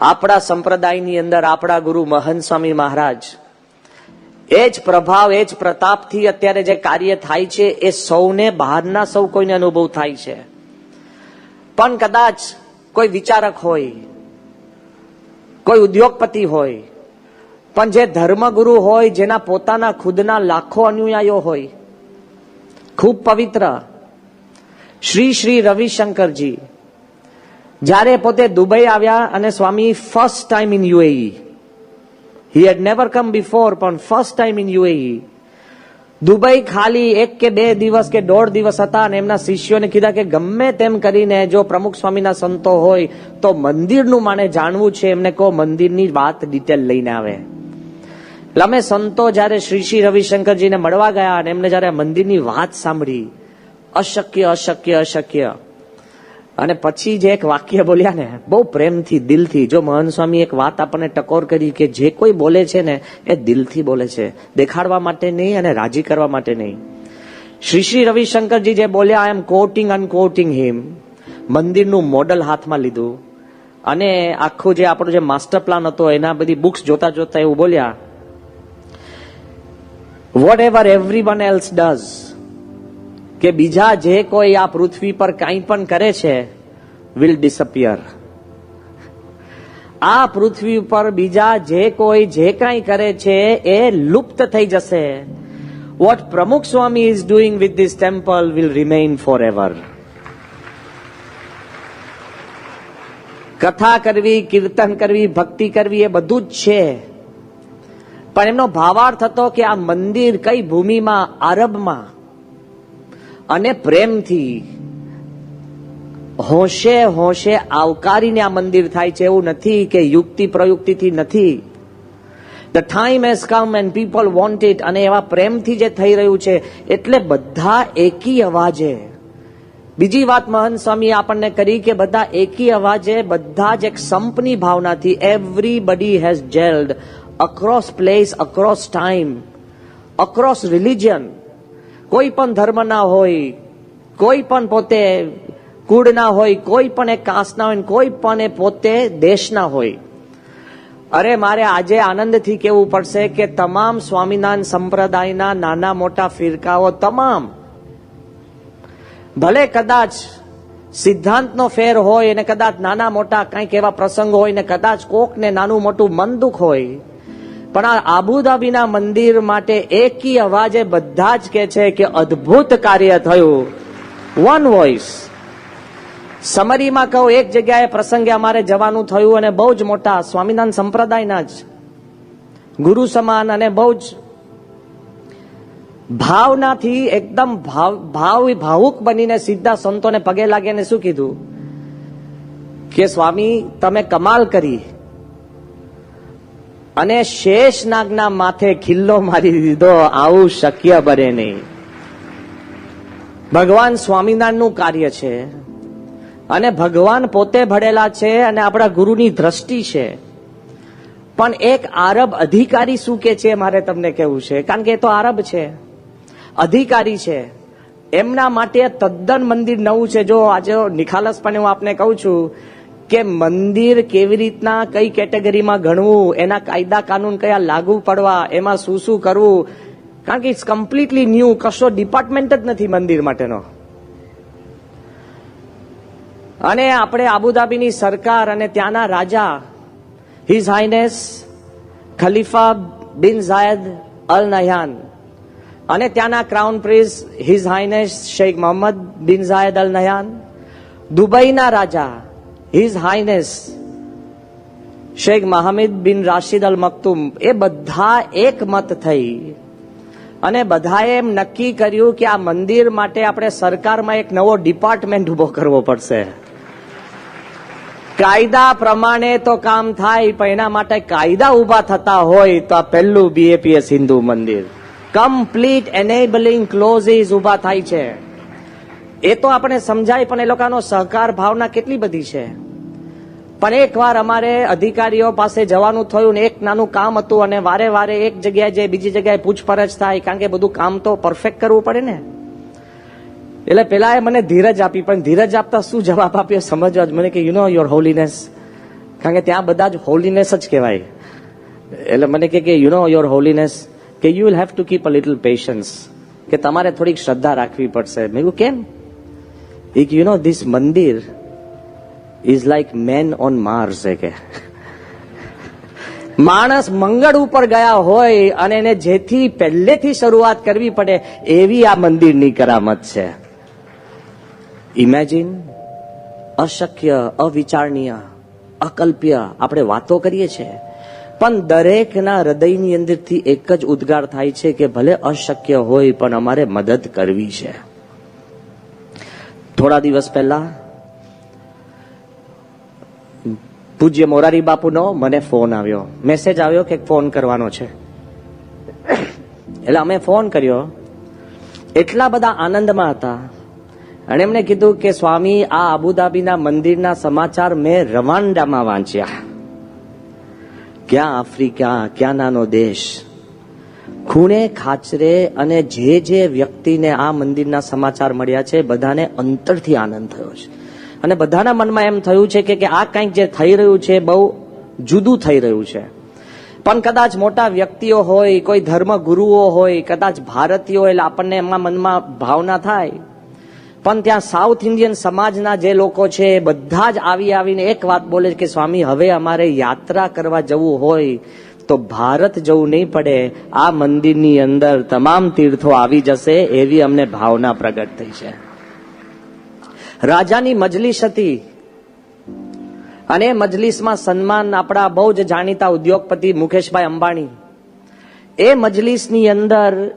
આપણા સંપ્રદાયની અંદર આપણા ગુરુ મહંત સ્વામી મહારાજ, એ જ પ્રભાવ, એ જ પ્રતાપથી અત્યારે જે કાર્ય થાય છે, એ સૌને બહારના સૌ કોઈને અનુભવ થાય છે. પણ કદાચ કોઈ વિચારક હોય, કોઈ ઉદ્યોગપતિ હોય, પણ જે ધર્મગુરુ હોય, જેના પોતાના ખુદના લાખો અનુયાયીઓ હોય, ખૂબ પવિત્ર, શ્રી શ્રી રવિશંકરજી જ્યારે પોતે દુબઈ આવ્યા અને Swami first time in UAE. He had never come before પણ first time in UAE. Dubai ખાલી એક કે બે દિવસ કે દોઢ દિવસ હતા અને એમના શિષ્યોને કીધા કે ગમે તેમ કરીને જો પ્રમુખ સ્વામીના સંતો હોય, તો મંદિરનું માને જાણવું છે. એમને કહો, મંદિરની વાત ડિટેલ લઈને આવે. એટલે અમે સંતો જ્યારે શ્રી શ્રી રવિશંકરજીને મળવા ગયા અને એમને જ્યારે મંદિરની વાત સાંભળી, અશક્ય અશક્ય અશક્ય. અને પછી જે એક વાક્ય બોલ્યા ને, બહુ પ્રેમથી, દિલથી, જો મહન સ્વામી એક વાત આપણને ટકોર કરી કે જે કોઈ બોલે છે ને, એ દિલથી બોલે છે. દેખાડવા માટે નહીં અને રાજી કરવા માટે નહીં. શ્રી શ્રી રવિશંકરજી જે બોલ્યા આઈ એમ કોટિંગ અનકોટિંગ હિમ મંદિરનું મોડલ હાથમાં લીધું. અને આખું જે આપણો જે માસ્ટર પ્લાન હતો, એના બધી બુક્સ જોતા જોતા એવું બોલ્યા whatever everyone else does કે બીજા જે કોઈ આ પૃથ્વી પર કાંઈ પણ કરે છે વિલ ડિસઅપિયર આ પૃથ્વી પર બીજા જે કોઈ જે કાંઈ કરે છે, એ લુપ્ત થઈ જશે. What Pramukh Swami is doing with this temple will remain forever કથા કરવી, કીર્તન કરવી, ભક્તિ કરવી એ બધું જ છે. પણ એમનો ભાવાર્થ હતો કે આ મંદિર કઈ ભૂમિમાં, આરબમાં? અને પ્રેમથી હોશે હોશે આવકારીને આ મંદિર થાય છે એવું નથી કે યુક્તિ પ્રયુક્તિથી નથી. The time has come and people want it અને એવા પ્રેમથી જે થઈ રહ્યું છે એટલે બધા એકી અવાજે. બીજી વાત મહંત સ્વામી આપણને કરી કે બધા એકી અવાજે, બધા જ એક સંપની ભાવનાથી everybody has gelled across place across time across religion કોઈ પણ ધર્મના હોય, કોઈ પણ પોતે કુળના હોય, કોઈ પણ એક કાસ્ટના હોય કોઈ પણ એ પોતે દેશના હોય. અરે મારે આજે આનંદથી કહેવું પડશે કે તમામ સ્વામિનારાયણ સંપ્રદાયના નાના મોટા ફિરકાઓ તમામ, ભલે કદાચ સિદ્ધાંતનો ફેર હોય અને કદાચ નાના મોટા કંઈક એવા પ્રસંગો હોય ને કદાચ કોકને નાનું મોટું મન દુઃખ હોય પણ આ આબુધાબીના મંદિર માટે એકી અવાજે બધા જ કે છે કે અદ્ભુત કાર્ય થયું. વન વોઇસ સમરીમાં કહું, એક જગ્યાએ પ્રસંગે અમારે જવાનું થયું અને બહુ જ મોટા, સ્વામિનારાયણ સંપ્રદાયના જ. ગુરુ સમાન અને બહુ જ. ભાવનાથી એકદમ ભાવ ભાવ, ભાવુક બનીને સીધા સંતોને પગે લાગીને શું કીધું? કે સ્વામી, તમે કમાલ કરી. અને શેષ નાગના માથે ખિલ્લો મારી દીધો, આવું શક્ય બને નહીં. ભગવાન સ્વામિનારાયણનું કાર્ય છે. અને ભગવાન પોતે ભળેલા છે અને આપણા ગુરુની દ્રષ્ટિ છે. પણ એક આરબ અધિકારી શું કે છે મારે તમને કેવું છે? કારણ કે એ તો આરબ છે. અધિકારી છે. એમના માટે તદ્દન મંદિર નવું છે. જો આજે નિખાલસપણે હું આપને કહું છું કે મંદિર કેવી રીતના, કઈ કેટેગરીમાં ગણવું, એના કાયદા કાનૂન કયા લાગુ પડવા, એમાં શું શું કરવું? કારણ કે ઇટ્સ કમ્પ્લીટલી ન્યૂ કશો ડિપાર્ટમેન્ટ જ નથી મંદિર માટેનો. અને આપણે આબુધાબીની સરકાર અને ત્યાંના રાજા હિઝ હાઇનેસ ખલીફા બિન ઝાયદ અલ નહયાન અને ત્યાંના crown prince his highness Sheikh Mohammed bin Zayed Al Nahyan દુબઈના રાજા his highness Sheikh Mohammed bin Rashid Al મકતુમ એ બધા એક મત થઈ. અને બધાએ એમ નક્કી કર્યું કે આ મંદિર માટે આપણે સરકારમાં એક નવો ડિપાર્ટમેન્ટ ઊભો કરવો પડશે. કાયદા પ્રમાણે તો કામ થાય, પણ એના માટે કાયદા ઊભા થતા હોય તો આ પહેલું બીએપીએસ હિન્દુ મંદિર. કમ્પ્લીટ એનેબલિંગ ક્લોઝીસ ઊભા થાય છે. એ તો આપણે સમજાય, પણ એ લોકોનો સહકાર ભાવના કેટલી બધી છે? પણ એકવાર અમારે અધિકારીઓ પાસે જવાનું થયું ને એક નાનું કામ હતું અને વારે વારે એક જગ્યાએ જે બીજી જગ્યાએ પૂછપરછ થાય, કારણ કે બધું કામ તો પરફેક્ટ કરવું પડે ને. એટલે પેલા એ મને ધીરજ આપી, પણ ધીરજ આપતા શું જવાબ આપ્યો સમજવા જ? મને કે યુ નો યોર હોલીનેસ કારણ કે ત્યાં બધા જ હોલીનેસ જ કહેવાય. એટલે મને કે યુ નો યોર હોલીનેસ કે you will have to keep a little patience કે, તમારે થોડીક શ્રદ્ધા રાખવી પડશે. મેં કેમ? એક યુ નો ધીસ મંદિર is like man on Mars કે. માણસ મંગળ ઉપર ગયા હોય અને એને જેથી પહેલેથી શરૂઆત કરવી પડે એવી આ મંદિરની કરામત છે. ઇમેજિન અશક્ય, અવિચારણીય, અકલ્પ્ય આપણે વાતો કરીએ છીએ. પણ દરેકના હૃદયની અંદરથી એક જ ઉદ્ગાર થાય છે કે ભલે અશક્ય હોય પણ અમારે મદદ કરવી છે. થોડા દિવસ પહેલા પૂજ્ય મોરારી બાપુનો મને ફોન આવ્યો. મેસેજ આવ્યો કે ફોન કરવાનો છે. એટલે અમે ફોન કર્યો. એટલા બધા આનંદમાં હતા. અને એમણે કીધું કે સ્વામી, આ અબુધાબીના મંદિરના સમાચાર મેં રવાંડામાં વાંચ્યા. ક્યાં આફ્રિકા, ક્યાં નાનો દેશ. ખૂણે ખાચરે અને જે જે વ્યક્તિને આ મંદિરના સમાચાર મળ્યા છે, બધાને અંતરથી આનંદ થયો છે. અને બધાના મનમાં એમ થયું છે કે આ કંઈક જે થઈ રહ્યું છે, બહુ જુદું થઈ રહ્યું છે. પણ કદાચ મોટા વ્યક્તિઓ હોય, કોઈ ધર્મ ગુરુઓ હોય, કદાચ ભારતીયો એટલે આપણને એમાં મનમાં ભાવના થાય. પણ ત્યાં સાઉથ ઇન્ડિયન સમાજના જે લોકો છે, બધા જ આવી આવીને એક વાત બોલે કે, સ્વામી, હવે અમારે યાત્રા કરવા જવું હોય, તો ભારત જવું નહીં પડે. આ મંદિરની અંદર તમામ તીર્થો આવી જશે, એવી અમને ભાવના પ્રગટ થઈ છે. રાજાની મજલિસ હતી. અને મજલિસમાં સન્માન આપણા બહુ જ જાણીતા ઉદ્યોગપતિ મુકેશભાઈ અંબાણી. એ મજલિસની અંદર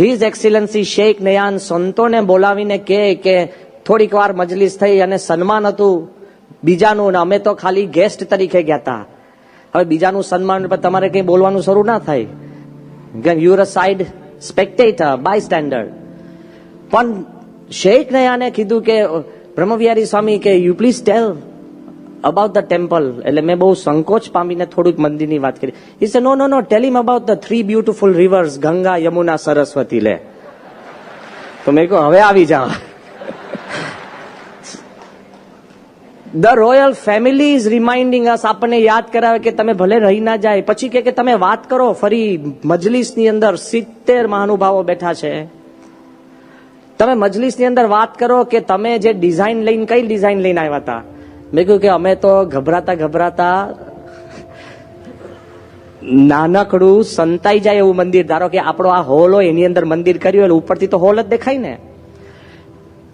હિઝ એક્સિલન્સી શેખ નયાન સંતોને બોલાવીને કહે કે થોડીક વાર મજલિસ થઈ અને સન્માન હતું. બીજાનું ને અમે તો ખાલી ગેસ્ટ તરીકે ગયા હતા હવે બીજાનું સન્માન પર તમારે કંઈ બોલવાનું શરૂ ના થાય. You're a side spectator bystander પણ શેખ નયાને કીધું કે બ્રહ્મવિહારી સ્વામી કે you please tell about the temple એટલે મેં બહુ સંકોચ પામીને થોડુંક મંદિરની વાત કરી. Is no no no tell him about the three beautiful rivers Ganga Yamuna Saraswati લે. તો મેં કહ્યું, હવે આવી જાઓ. The royal family is reminding us આપણને યાદ કરાવે કે તમે ભલે રહી ના જાય, પછી કે તમે વાત કરો, ફરી મજલિસની અંદર સિત્તેર મહાનુભાવો બેઠા છે. તમે મજલિસની અંદર વાત કરો કે તમે જે ડિઝાઇન લઈને, કઈ ડિઝાઇન લઈને આવ્યા હતા? મેં કહ્યું કે અમે તો ગભરાતા ગભરાતા નાનકડું સંતાઈ જાય એવું મંદિર. ધારો કે આપણો આ હોલ હોય, એની અંદર મંદિર કર્યું એટલે ઉપરથી તો હોલ જ દેખાય ને.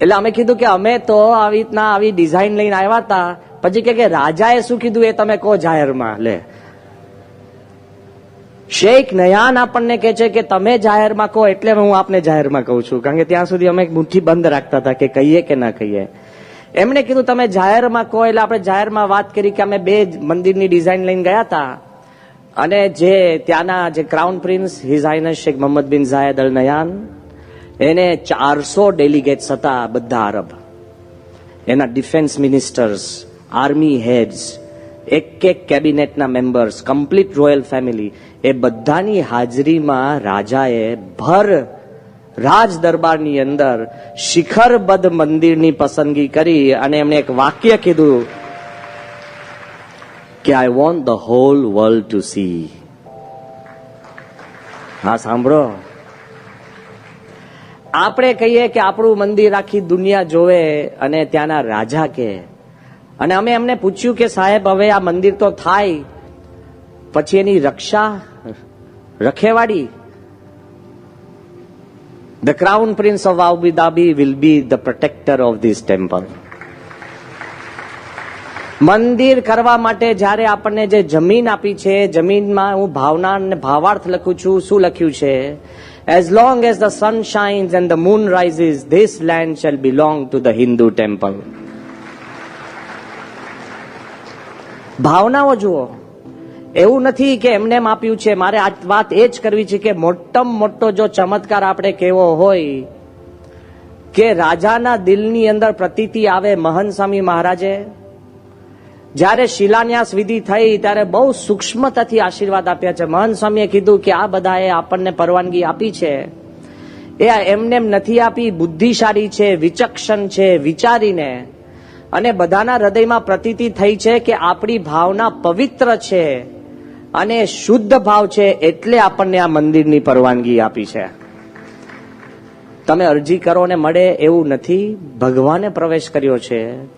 એટલે અમે કીધું કે અમે તો આવી રીતના આવી ડિઝાઇન લઈને આવ્યા હતા. પછી કે રાજાએ શું કીધું એ તમે કહો જાહેરમાં, લે. શેખ નયાન આપણને કહે છે કે તમે જાહેરમાં કહો એટલે હું આપને જાહેરમાં કહું છું. કારણ કે ત્યાં સુધી અમે મુઠ્ઠી બંધ રાખતા હતા કે કહીએ કે ના કહીએ. એમણે કીધું, તમે જાહેરમાં કહો એટલે આપણે જાહેરમાં વાત કરી કે અમે બે મંદિરની ડિઝાઇન લઈને ગયા હતા અને જે ત્યાંના જે crown prince, his highness sheikh Mohammed bin Zayed Al નયાન એને ચારસો ડેલિગેટ્સ હતા બધા અરબ એના ડિફેન્સ મિનિસ્ટર્સ, આર્મી હેડ્સ એક એક કેબિનેટના મેમ્બર્સ કમ્પ્લીટ રોયલ ફેમિલી એ બધાની હાજરીમાં રાજાએ ભર રાજ દરબારની અંદર શિખરબદ્ધ મંદિરની પસંદગી કરી અને એમણે એક વાક્ય કીધું કે I want the whole world to see હા, સાંભળો. આપણે કહીએ કે આપણું મંદિર આખી દુનિયા જોવે અને ત્યાંના રાજા કે અને અમે એમને પૂછ્યું કે સાહેબ, હવે આ મંદિર તો થાય, પછી એની રક્ષા, રખેવાડી. The crown prince of Abu Dhabi will be the protector of this temple મંદિર કરવા માટે જ્યારે આપણને જે જમીન આપી છે, જમીનમાં હું ભાવના અને ભાવાર્થ લખું છું, શું લખ્યું છે? As long as the sun shines and the moon rises this land shall belong to the Hindu temple ભાવનાઓ જુઓ. એવું નથી કે એમને એમ આપ્યું છે, મારે આ વાત એ જ કરવી છે કે મોટામાં મોટો જો ચમત્કાર આપણે કેવો હોય, કે રાજાના દિલની અંદર પ્રતીતિ આવે મહન સ્વામી મહારાજે. જ્યારે શિલાન્યાસ વિધિ થઈ, ત્યારે બહુ સૂક્ષ્મતાથી આશીર્વાદ આપ્યા છે. મહન સ્વામીએ કીધું કે આ બધાએ આપણને પરવાનગી આપી છે. એ એમને એમ નથી આપી, બુદ્ધિશાળી છે, વિચક્ષણ છે, વિચારીને. અને બધાના હૃદયમાં પ્રતીતિ થઈ છે કે આપણી ભાવના પવિત્ર છે અને શુદ્ધ ભાવ છે એટલે આપણને આ મંદિરની પરવાનગી આપી છે. તમે અરજી કરો ને મળે એવું નથી. ભગવાને પ્રવેશ કર્યો છે.